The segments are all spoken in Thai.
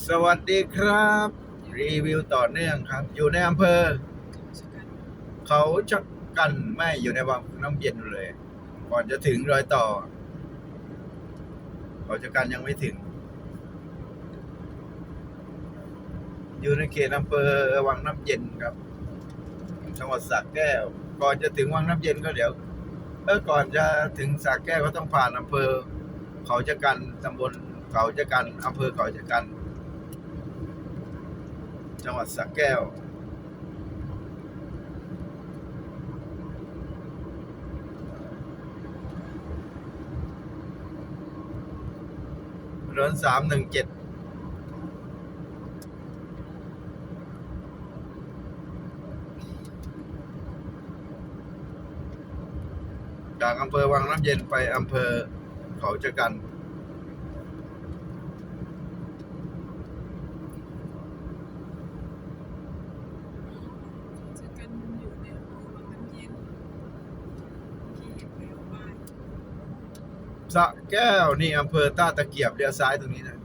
สวัสดีครับ รีวิวต่อเนื่องครับ อยู่ในอำเภอ เขาชักกันไม่อยู่ในวังน้ำเย็นอยู่เลย ก่อนจะถึงรอยต่อ เขาชักกันยังไม่ถึง อยู่ในเขตอำเภอวังน้ำเย็นครับจังหวัดสระแก้ว ก่อนจะถึงวังน้ำเย็นก็เดี๋ยวเออก่อนจะถึงสระแก้วก็ต้องผ่านอำเภอ เขาจะกันตำบลเขาจะกันอำเภอเขาจะกัน จังหวัดสระแก้ว ถนนสามหนึ่งเจ็ดจากอำเภอวังน้ำเย็นไปอำเภอเขาจะกัน จะกันอยู่ในอำเภอวังน้ำเย็นที่เห็นแววบ้าน สะแก้วนี่อำเภอต้าตะเกียบเลี้ยวซ้ายตรงนี้นะ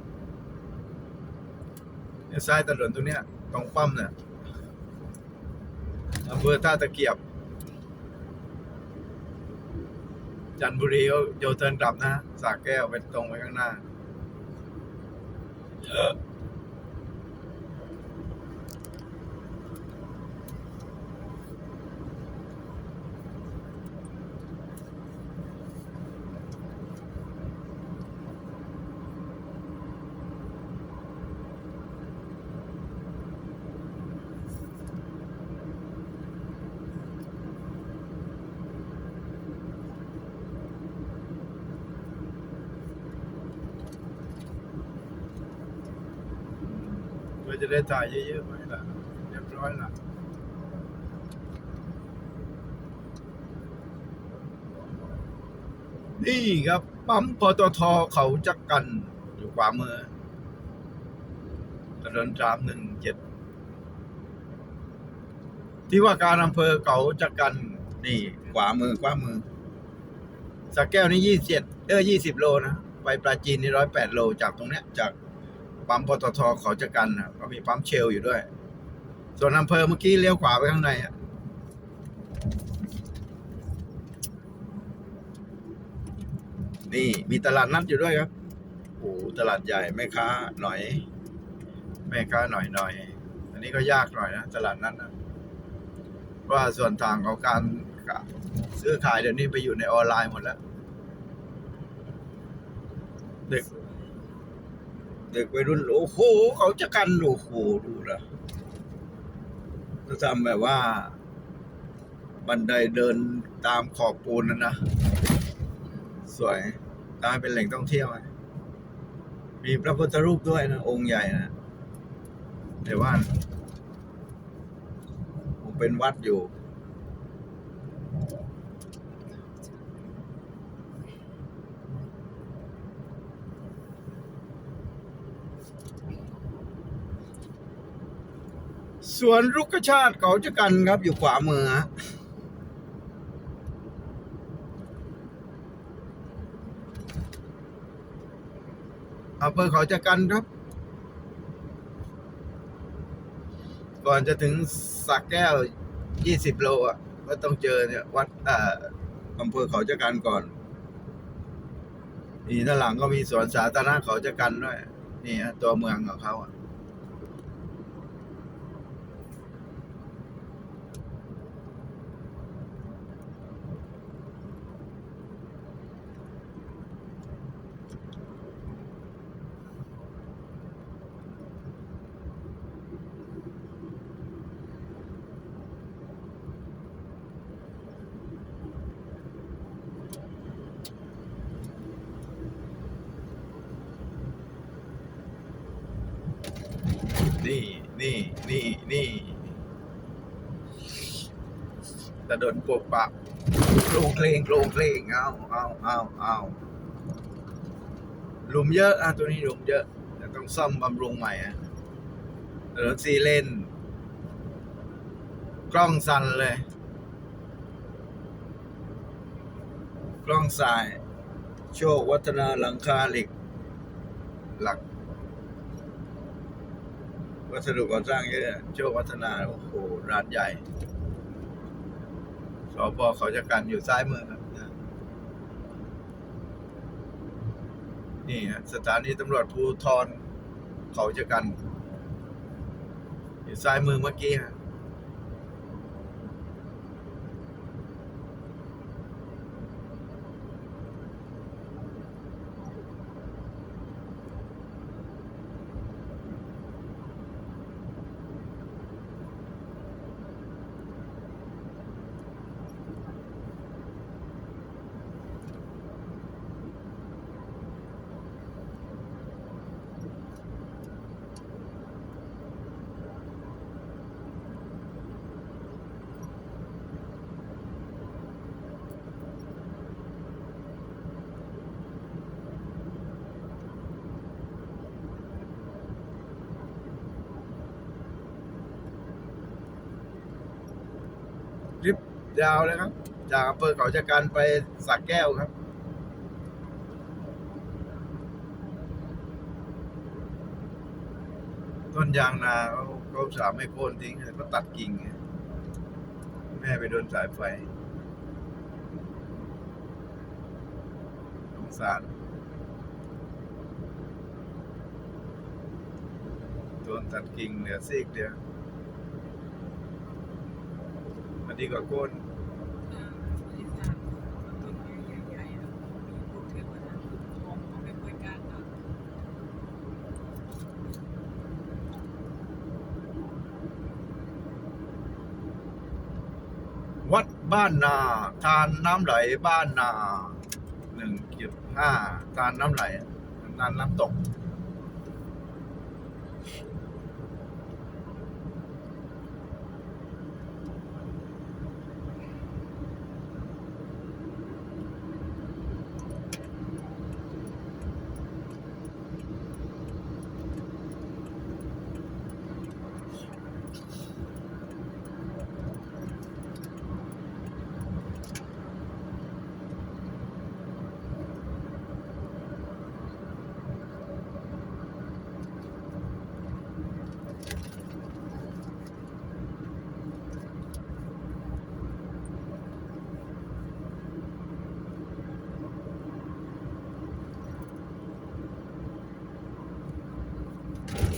เลี้ยวซ้ายถนนตรงเนี้ยตรงปั๊มเนี่ยอำเภอท่าตะเกียบ จันบุรีก็โยเทิร์นกลับนะสระแก้วไปตรงไปข้างหน้า เพื่อจะได้ถ่ายเยอะๆไหมล่ะเรียบร้อยละนี่ครับ ปั๊มปตทเขาจักกันอยู่ขวามือถนนสามหนึ่งเจ็ดที่ว่าการอำเภอเขาจักกัน นี่ขวามือขวามือสักแก้วนี่ยี่สิบเจ็ดเออยี่สิบโลนะ ไปปราจีนนี่ร้อยแปดโลจากตรงเนี้ยจาก ปั๊มปตทเขาจะกันนะก็มีปั๊มเชลอยู่ด้วย ส่วนอำเภอเมื่อกี้เลี้ยวขวาไปข้างในอะนี่มีตลาดนัดอยู่ด้วยครับโอ้ตลาดใหญ่แม่ค้าหน่อยแม่ค้าหน่อยหน่อย อันนี้ก็ยากหน่อยนะตลาดนัดนะเพราะว่าส่วนทางของการซื้อขายเดี๋ยวนี้ไปอยู่ในออนไลน์หมดแล้วเด็ก ด็กวัยรุ่นโอ้โหเขาจะกันโอ้โหดูนะจะทำแบบว่า บันไดเดินตามขอบปูนนะนะ สวยกลายเป็นแหล่งท่องเที่ยวมีพระพุทธรูปด้วยนะ องค์ใหญ่นะแต่ว่าคงเป็นวัดอยู่ สวนรุกชาติเขาจะกันครับอยู่ขวามือฮะอำเภอเขาจะกันครับ ก่อนจะถึงสักแก้วยี่สิบโลอะก็ต้องเจอเนี่ย วัดอ่าอำเภอเขาจะกันก่อน นี่ด้านหลังก็มีสวนสาธารณะเขาจะกันด้วย นี่ฮะตัวเมืองของเขาอะ นี่ นี่ นี่ นี่ ตะดนปกปะโครงเพลงโครงเพลงเอาเอาเอาเอาหลุมเยอะ อะ ตัวนี้หลุมเยอะเดี๋ยวต้องซ่อมบำรุงใหม่อะถซีเลนกล้องสั่นเลย กล้องสาย โชควัฒนาหลังคาเหล็ก หลัก วัสดุก่อสร้างเยอะโชควัฒนาโอ้โหร้านใหญ่สพเขาจะกันอยู่ซ้ายมือครับ นี่ฮะสถานีตำรวจภูทรเขาจะกัน อยู่ซ้ายมือเมื่อกี้ฮะ ริบ ยาวเลยครับ จากอำเภอเขาจะกันไปสักแก้วครับ ต้นยางนาเขาเขาสามไม่โค่นทิ้งเขาตัดกิ่งไงแม่ไปโดนสายไฟสงสารโดนตัดกิ่งเหลือซีกเดียวมันดีกว่าโค่น อ่าอีสานต้นไม้ใหญ่ๆอะมีพวกเทวดาขุดทองเอาไปบริการเนาะ วัดบ้านนาทานน้ำไหลบ้านนาหนึ่งจุดห้าทานน้ำไหลทานน้ำตก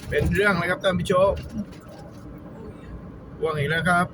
เป็นเรื่องเลยครับท่านผู้ชมโอ้ยว่างอีกแล้วครับ